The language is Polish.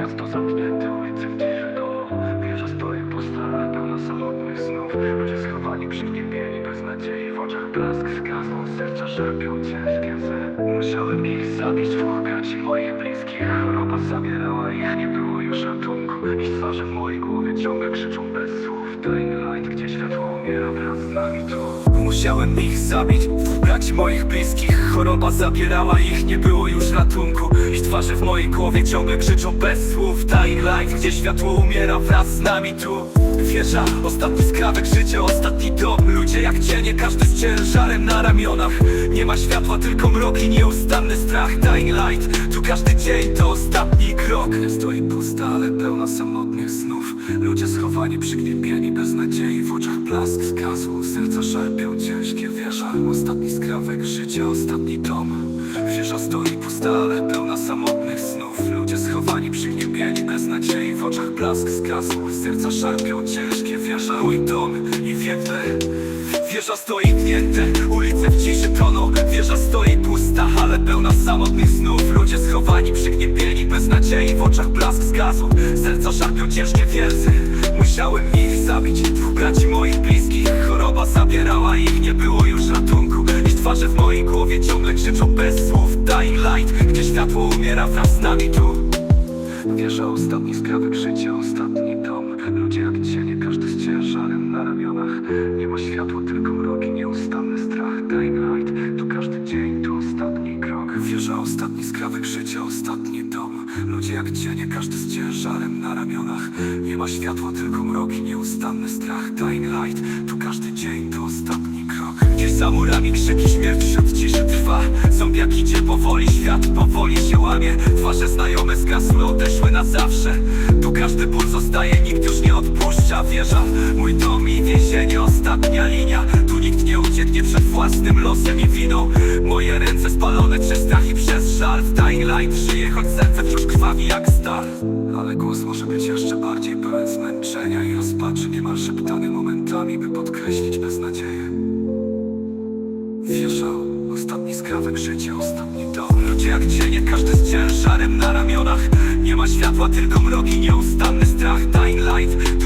Miasto zamknięte, ulice w ciszy domu Wieża stoi pusta, pełna samotnych snów. Ludzie schowani, przygnębieni, bez nadziei W oczach blask zgasł, serca szarpią ciężkie łzy. Musiałem ich zabić, dwóch moich bliskich. Choroba zabierała ich, nie było już ratunku. Ich twarze w mojej głowie ciągle krzyczą bez słów. Dying light, gdzie światło umiera wraz z nami tu Musiałem ich zabić, braci moich bliskich Choroba zabierała ich, nie było już ratunku. Ich twarze w mojej głowie ciągle krzyczą bez słów. Dying gdzie światło umiera wraz z nami tu. Wieża, ostatni skrawek życia, ostatni dom. Ludzie jak cienie, każdy z ciężarem na ramionach. Nie ma światła, tylko mrok i nieustanny strach. Dying light, tu każdy dzień to ostatni krok. Stoi pusta, ale pełna samotnych snów. Ludzie schowani, przygnębieni, bez nadziei W oczach blask. Zgasł, serca szarpią ciężkie wieża Ostatni skrawek życia, ostatni dom. Wieża stoi pusta, ale pełna samotnych snów. Ludzie schowani, przygnębieni, bez nadziei W oczach blask zgasł, serca szarpią ciężkie wieża Mój dom i wietle Wieża stoi pnięte, ulice w ciszy toną. Wieża stoi pusta, ale pełna samotnych snów. Ludzie schowani, przygnębieni, bez nadziei W oczach blask zgasł, serca szarpią ciężkie wiersy. Musiałem ich zabić, dwóch braci moich bliskich. Choroba zabierała ich, nie było już ratunku. Ich twarze w mojej głowie ciągle krzyczą bez słów. Dying light, gdzie światło umiera wraz z nami tu. Wieża ostatni skrawek życia, ostatni ostatni dom. Ludzie jak cienie, każdy z ciężarem na ramionach. Nie ma światła, tylko mrok i nieustanny strach. Dying light, to każdy dzień, to ostatni krok. Gdzieś za murami krzyki, śmierć wśród ciszy trwa. Zombiak idzie powoli, świat powoli się łamie. Twarze znajome zgasły, odeszły na zawsze. Tu każdy ból zostaje, nikt już nie odpuszcza. Wieża, mój dom i więzienie, ostatnia linia. Tu nikt nie ucieknie przed własnym losem i winą. Moje ręce spalone light żyję, choć serce wciąż krwawi jak stal. Ale głos może być jeszcze bardziej pełen zmęczenia i rozpaczy Niemal szeptany momentami, by podkreślić beznadzieję. Wieża, ostatni skrawek życia, ostatni dom. Ludzie jak cienie, każdy z ciężarem na ramionach. Nie ma światła, tylko mrok i nieustanny strach. Dying light,